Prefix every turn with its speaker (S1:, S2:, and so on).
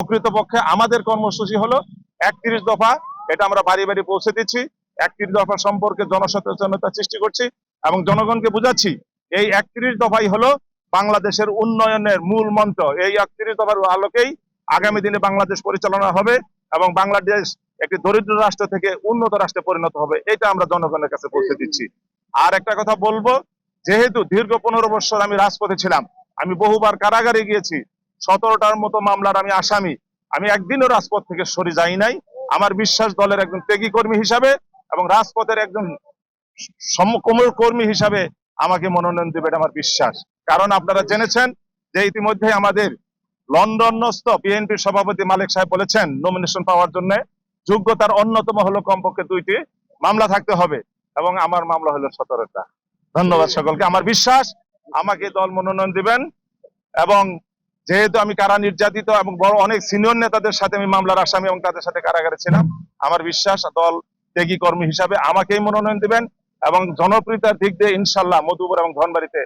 S1: প্রকৃতপক্ষে আমাদের কর্মসূচি হলো একত্রিশ দফা, এটা আমরা বাড়ি বাড়ি পৌঁছে দিচ্ছি। একত্রিশ দফা সম্পর্কে জনসচেতনতা সৃষ্টি করছি এবং জনগণকে বুঝাচ্ছি, এই একত্রিশ দফাই হলো বাংলাদেশের উন্নয়নের মূল মন্ত্র। এই একত্রিশ দফার আলোকেই আগামী দিনে বাংলাদেশ পরিচালনা হবে এবং বাংলাদেশ একটি দরিদ্র রাষ্ট্র থেকে উন্নত রাষ্ট্রে পরিণত হবে, এটা আমরা জনগণের কাছে পৌঁছে দিচ্ছি। আর একটা কথা বলব, যেহেতু দীর্ঘ পনেরো বছর আমি রাজপথে ছিলাম, আমি বহুবার কারাগারে গিয়েছি সতেরোটার মতো মামলার আমি আসামি। আমি একদিনও রাজপথ থেকে সরে যাই নাই। আমার বিশ্বাস দলের একজন ত্যাগী কর্মী হিসাবে এবং রাজপথের একজন সমকমল কর্মী হিসাবে আমাকে মনোনয়ন দেবে আমার বিশ্বাস। কারণ আপনারা জেনেছেন যে ইতিমধ্যে আমাদের লন্ডনস্থ বিএনপির সভাপতি মালিক সাহেব বলেছেন নমিনেশন পাওয়ার জন্য যোগ্যতার অন্যতম হলো কমপক্ষে দুইটি মামলা থাকতে হবে এবং আমার মামলা হলো সতেরোটা। ধন্যবাদ সকলকে। আমার বিশ্বাস, আমাকে দল মনোনয়ন দিবেন এবং যেহেতু আমি কারা নির্যাতিত এবং বড় অনেক সিনিয়র নেতাদের সাথে আমি মামলার আসামি এবং তাদের সাথে কারাগারে ছিলাম, আমার বিশ্বাস দল ত্যাগী কর্মী হিসাবে আমাকেই মনোনয়ন দেবেন এবং জনপ্রিয়তার দিক দিয়ে ইনশাল্লাহ মধুপুর এবং ধনবাড়িতে